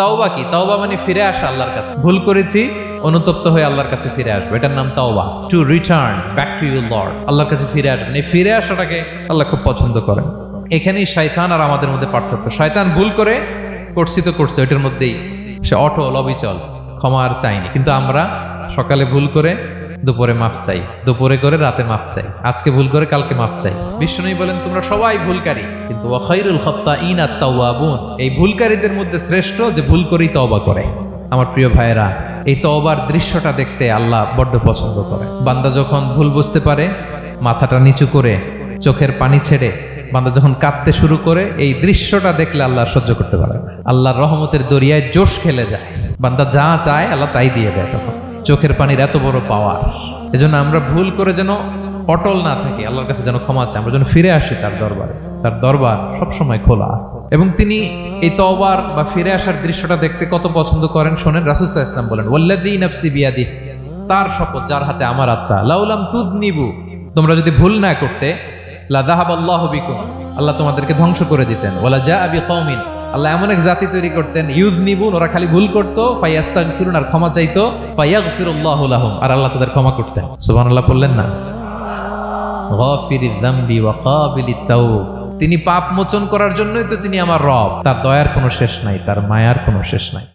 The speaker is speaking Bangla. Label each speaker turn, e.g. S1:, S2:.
S1: তাওবা কি? তাওবা মানে ফিরে আসা আল্লাহর কাছে। ভুল করেছি, অনুতপ্ত হয়ে আল্লাহর কাছে ফিরে আসব। এটার নাম তাওবা। To return back to you lord আল্লাহর কাছে ফিরে আসবেন এই ফিরে আসাটাকে আল্লাহ খুব পছন্দ করেন। এখানেই শয়তান আর আমাদের মধ্যে পার্থক্য। শয়তান ভুল করে, করছি তো করছে, ওইটার মধ্যেই সে অটল, অবিচল ক্ষমা আর চাইনি। কিন্তু আমরা সকালে ভুল করে দুপুরে মাফ চাই, দুপুরে করে রাতে মাফ চাই, আজকে ভুল করে কালকে মাফ চাই। বিষ্ণু বলেন, তোমরা সবাই ভুলকারী। কিন্তু ওয়াখাইরুল খত্তা ইন আর তাওয়াবুন, এই ভুলকারীদের মধ্যে শ্রেষ্ঠ যে ভুল করেই তওবা করে। আমার প্রিয় ভাইয়েরা, এই তওবার দৃশ্যটা দেখতে আল্লাহ বড্ড পছন্দ করে। বান্দা যখন ভুল বুঝতে পারে, মাথাটা নিচু করে, চোখের পানি ছেড়ে, বান্দা যখন কাঁদতে শুরু করে, এই দৃশ্যটা দেখলে আল্লাহ সহ্য করতে পারে আল্লাহর রহমতের দরিয়ায় জোশ খেলে যায়। বান্দা যা চায়, আল্লাহ তাই দিয়ে দেয় তখন। চোখের পানির এত বড় পাওয়ার এজন্য আমরা ভুল করে যেন অটল না থাকি, আল্লাহর কাছে যেন ক্ষমা চাই, আমরা যেন ফিরে আসি তার দরবারে। তার দরবার সবসময় খোলা। এবং তিনি এই তওবার বা ফিরে আসার দৃশ্যটা দেখতে কত পছন্দ করেন, শোনেন রাসুসাহ ইসলাম বলেন ওল্লাদি নফসি বিয়াদি তার শপথ, যার হাতে আমার আত্মা। লাউলাম তুজ নিবু তোমরা যদি ভুল না করতে লাদাহাব আল্লাহ বিকুম, আল্লাহ তোমাদেরকে ধ্বংস করে দিতেন। ওলা যা আবি কৌমিন আল্লাহ এমন এক জাতি তৈরি করতেন, ইউজ নিবুন, ওরা খালি ভুল করতো ফাইয়াস্তান ফিরুন আর ক্ষমা চাইতো ফাইয়াগ ফিরুল্লাহ আল্লাহ আর আল্লাহ তাদের ক্ষমা করতেন। সুবান আল্লাহ বললেন না তিনি পাপ মোচন করার জন্যই তো তিনি আমার রব। তার দয়ার কোনো শেষ নাই, তার মায়ার কোনো শেষ নাই।